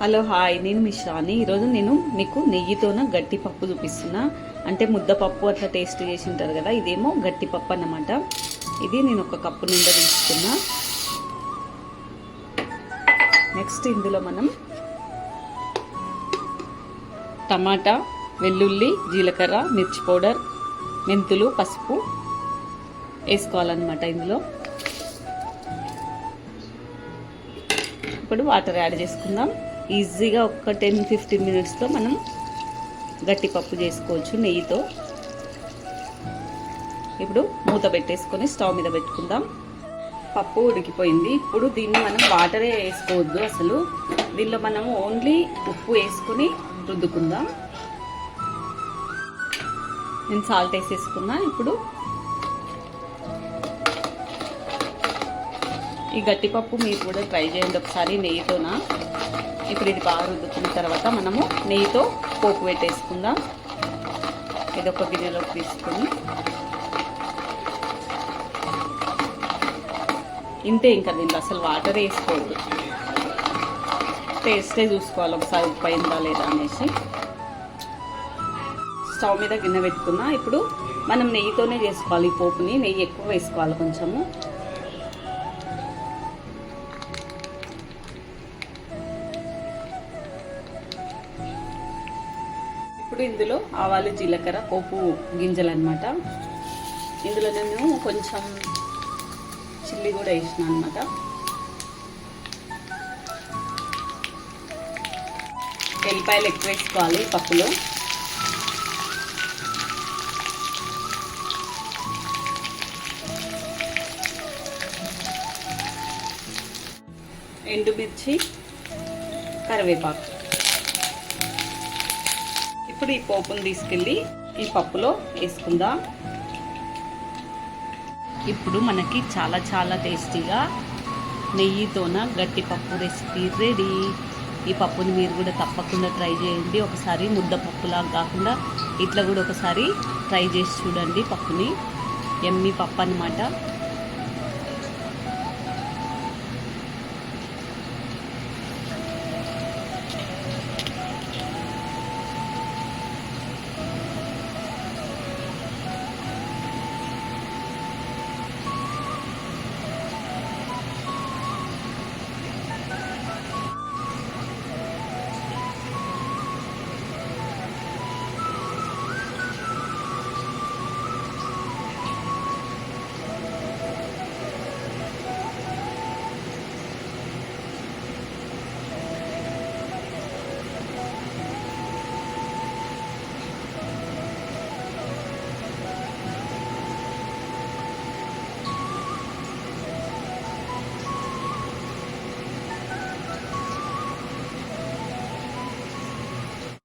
Hello hi. నేను మిశ్రాని ఈరోజు నేను మీకు నెయ్యితోన గట్టి పప్పు చూపిస్తున్నా. అంటే ముద్దపప్పు అట్లా టేస్ట్ చేసి ఉంటారు కదా ఇదేమో గట్టి పప్పు అన్నమాట. ఇది నేను ఒక కప్పు నిండా తీసుకున్నా. నెక్స్ట్ ఇందులో మనం టమాటా వెల్లుల్లి జీలకర్ర మిర్చి పౌడర్ మెంతులు పసుపు వేసుకోవాలన్నమాట ఇందులో. ఇప్పుడు వాటర్ యాడ్ చేసుకుందాం. ఈజీగా ఒక టెన్ ఫిఫ్టీన్ మినిట్స్లో మనం గట్టి పప్పు చేసుకోవచ్చు నెయ్యితో. ఇప్పుడు మూత పెట్టేసుకొని స్టవ్ మీద పెట్టుకుందాం. పప్పు ఉడికిపోయింది. ఇప్పుడు దీన్ని మనం వాటరే వేసుకోవద్దు అసలు. దీనిలో మనం ఓన్లీ ఉప్పు వేసుకొని రుద్దుకుందాం. నేను సాల్ట్ వేసేసుకున్నా. ఇప్పుడు ఈ గట్టిపప్పు మీరు కూడా ట్రై చేయండి ఒకసారి నెయ్యితోన. ఇప్పుడు ఇది బాగా రుద్దుకున్న తర్వాత మనము నెయ్యితో పోపు పెట్టేసుకుందాం. ఇది ఒక గిన్నెలోకి తీసుకొని. ఇంతే ఇంకా దీంట్లో అసలు వాటర్ వేసుకోవద్దు. టేస్టే చూసుకోవాలి ఒకసారి ఉప్పు అయిందా లేదా అనేసి. స్టవ్ మీద గిన్నె పెట్టుకున్నా. ఇప్పుడు మనం నెయ్యితోనే చేసుకోవాలి ఈ పోపుని. నెయ్యి ఎక్కువ వేసుకోవాలి కొంచెము. ఇప్పుడు ఇందులో ఆవాలు జీలకర్ర పోపు గింజలు అనమాట ఇందులో నేను కొంచెం చిల్లి కూడా వేసిన అనమాట ఎల్లిపాయలు ఎక్కువ వేసుకోవాలి పప్పులో. ఎండుమిర్చి కరివేపాకు. ఇప్పుడు ఈ పోపును తీసుకెళ్ళి ఈ పప్పులో వేసుకుందాం. ఇప్పుడు మనకి చాలా చాలా టేస్టీగా నెయ్యితోన గట్టి పప్పు రెసిపీ రెడీ. ఈ పప్పుని మీరు కూడా తప్పకుండా ట్రై చేయండి. ఒకసారి ముద్ద పప్పులాగా కాకుండా ఇట్లా కూడా ఒకసారి ట్రై చేసి చూడండి పప్పుని. ఎమ్మి పప్పు అనమాట